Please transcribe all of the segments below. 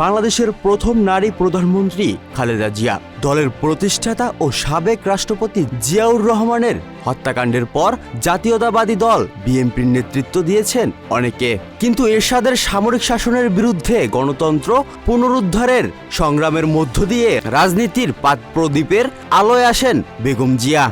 বাংলাদেশের প্রথম নারী প্রধানমন্ত্রী খালেদা জিয়া। দলের প্রতিষ্ঠাতা ও সাবেক রাষ্ট্রপতি জিয়াউর রহমানের হত্যাকাণ্ডের পর জাতীয়তাবাদী দল বিএনপির নেতৃত্ব দিয়েছেন অনেকে। কিন্তু এরশাদের সামরিক শাসনের বিরুদ্ধে গণতন্ত্র পুনরুদ্ধারের সংগ্রামের মধ্য দিয়ে রাজনীতির পাত প্রদীপের আলোয় আসেন বেগম জিয়া।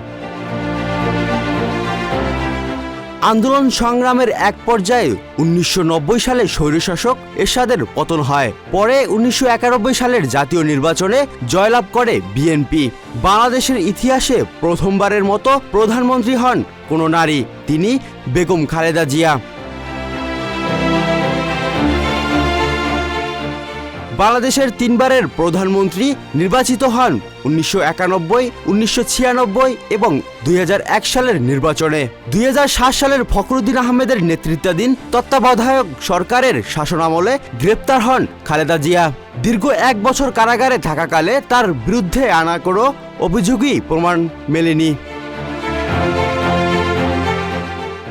আন্দোলন সংগ্রামের এক পর্যায়ে উনিশশো নব্বই সালে স্বৈরশাসক এরশাদের পতন হয়। পরে উনিশশো একানব্বই সালের জাতীয় নির্বাচনে জয়লাভ করে বিএনপি। বাংলাদেশের ইতিহাসে প্রথমবারের মতো প্রধানমন্ত্রী হন কোনো নারী, তিনি বেগম খালেদা জিয়া। বাংলাদেশের তিনবারের প্রধানমন্ত্রী নির্বাচিত হন উনিশশো একানব্বই, উনিশশো ছিয়ানব্বই এবং দুই হাজার এক সালের নির্বাচনে। দুই হাজার সাত সালের ফখরুদ্দিন আহমেদের নেতৃত্বাধীন তত্ত্বাবধায়ক সরকারের শাসনামলে গ্রেপ্তার হন খালেদা জিয়া। দীর্ঘ এক বছর কারাগারে থাকাকালে তার বিরুদ্ধে আনা কোনো অভিযোগই প্রমাণ মেলেনি।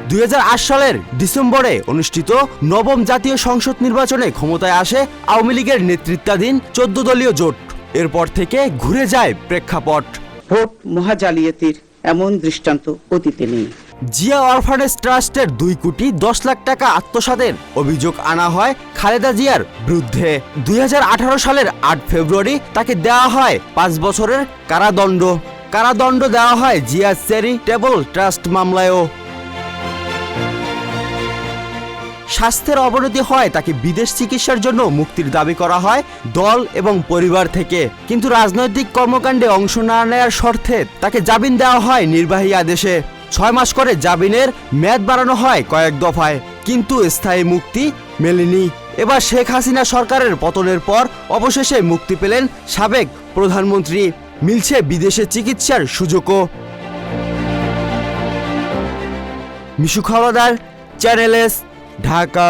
দুই হাজার আট সালের ডিসেম্বরে অনুষ্ঠিত নবম জাতীয় সংসদ নির্বাচনে ক্ষমতায় আসে আওয়ামী লীগের নেতৃত্বাধীন চোদ্দ দলীয় জোট। এরপর থেকে ঘুরে যায় প্রেক্ষাপট। ভোট মহাজালিয়াতির এমন দৃষ্টান্ত অতীতে নেই। জিয়া অরফানেজ ট্রাস্টের দুই কোটি দশ লাখ টাকা আত্মসাতের অভিযোগ আনা হয় খালেদা জিয়ার বিরুদ্ধে। দুই হাজার আঠারো সালের আট ফেব্রুয়ারি তাকে দেওয়া হয় পাঁচ বছরের কারাদণ্ড। কারাদণ্ড দেওয়া হয় জিয়া চ্যারিটেবল ট্রাস্ট মামলায়ও। স্বাস্থ্যের অবনতি হয়, তাকে বিদেশ চিকিৎসার জন্য মুক্তির দাবি করা হয় দল এবং পরিবার থেকে। কিন্তু রাজনৈতিক কর্মকাণ্ডে অংশ না নেয়ার শর্তে তাকে জামিন দেওয়া হয় নির্বাহী আদেশে। ছয় মাস করে জামিনের মেয়াদ বাড়ানো হয় কয়েক দফায়, কিন্তু স্থায়ী মুক্তি মেলেনি। এবার শেখ হাসিনা সরকারের পতনের পর অবশেষে মুক্তি পেলেন সাবেক প্রধানমন্ত্রী। মিলছে বিদেশে চিকিৎসার সুযোগও। মিশু খাওয়াদার চ্যানেল এস ঢাকা